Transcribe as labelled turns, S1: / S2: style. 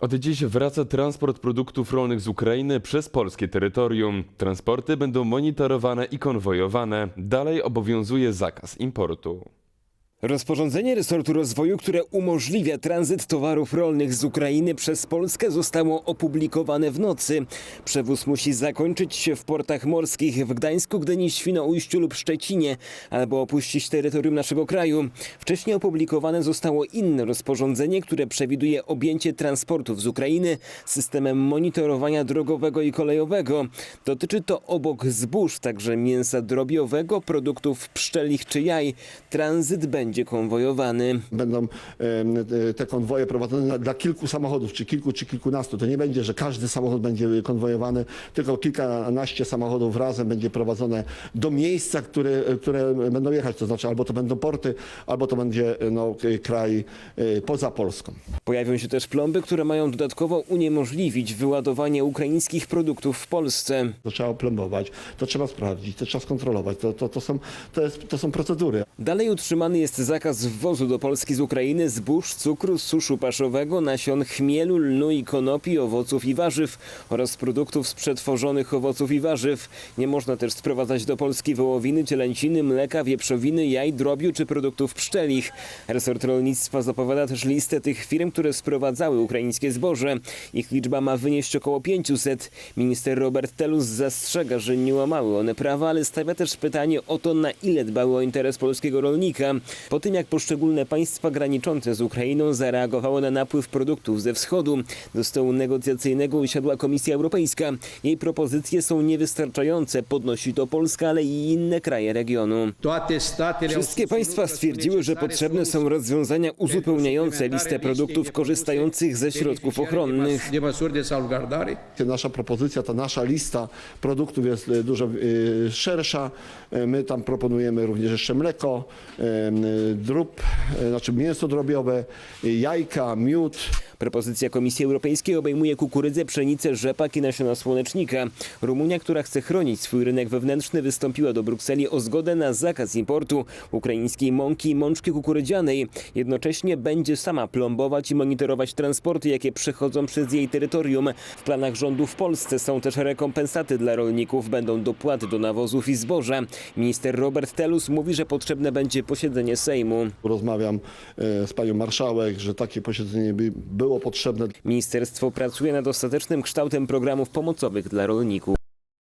S1: Od dziś wraca transport produktów rolnych z Ukrainy przez polskie terytorium. Transporty będą monitorowane i konwojowane. Dalej obowiązuje zakaz importu.
S2: Rozporządzenie resortu rozwoju, które umożliwia tranzyt towarów rolnych z Ukrainy przez Polskę zostało opublikowane w nocy. Przewóz musi zakończyć się w portach morskich w Gdańsku, Gdyni, Świnoujściu lub Szczecinie albo opuścić terytorium naszego kraju. Wcześniej opublikowane zostało inne rozporządzenie, które przewiduje objęcie transportów z Ukrainy systemem monitorowania drogowego i kolejowego. Dotyczy to obok zbóż, także mięsa drobiowego, produktów pszczelich czy jaj. Tranzyt będzie konwojowany.
S3: Będą te konwoje prowadzone dla- kilku samochodów, czy kilku, czy kilkunastu. To nie będzie, że każdy samochód będzie konwojowany, tylko kilkanaście samochodów razem będzie prowadzone do miejsca, które, które będą jechać. To znaczy albo to będą porty, albo to będzie no, kraj e, poza Polską.
S2: Pojawią się też plomby, które mają dodatkowo uniemożliwić wyładowanie ukraińskich produktów w Polsce.
S3: To trzeba oplombować, to trzeba sprawdzić, to trzeba skontrolować. To, to, to, są, to, jest, to są procedury.
S2: Dalej utrzymany jest zakaz wwozu do Polski z Ukrainy zbóż, cukru, suszu paszowego, nasion chmielu, lnu i konopi, owoców i warzyw oraz produktów z przetworzonych owoców i warzyw. Nie można też sprowadzać do Polski wołowiny, cielęciny, mleka, wieprzowiny, jaj, drobiu czy produktów pszczelich. Resort rolnictwa zapowiada też listę tych firm, które sprowadzały ukraińskie zboże. Ich liczba ma wynieść około 500. Minister Robert Telus zastrzega, że nie łamały one prawa, ale stawia też pytanie o to, na ile dbały o interes polskiego rolnika. Po tym, jak poszczególne państwa graniczące z Ukrainą zareagowały na napływ produktów ze wschodu, do stołu negocjacyjnego usiadła Komisja Europejska. Jej propozycje są niewystarczające, podnosi to Polska, ale i inne kraje regionu. Wszystkie państwa stwierdziły, że potrzebne są rozwiązania uzupełniające listę produktów korzystających ze środków ochronnych.
S3: Nasza propozycja, ta nasza lista produktów jest e, dużo e, szersza. E, My tam proponujemy również jeszcze mleko, drób, e, znaczy mięso drobiowe, jajka, miód.
S2: Propozycja Komisji Europejskiej obejmuje kukurydzę, pszenicę, rzepak i nasiona słonecznika. Rumunia, która chce chronić swój rynek wewnętrzny, wystąpiła do Brukseli o zgodę na zakaz importu ukraińskiej mąki i mączki kukurydzianej. Jednocześnie będzie sama plombować i monitorować transporty, jakie przechodzą przez jej terytorium. W planach rządu w Polsce są też rekompensaty dla rolników, będą dopłaty do nawozów i zboża. Minister Robert Telus mówi, że potrzebne będzie posiedzenie Sejmu.
S3: Rozmawiam e, z panią marszałek, że takie posiedzenie by było potrzebne.
S2: Ministerstwo pracuje nad ostatecznym kształtem programów pomocowych dla rolników.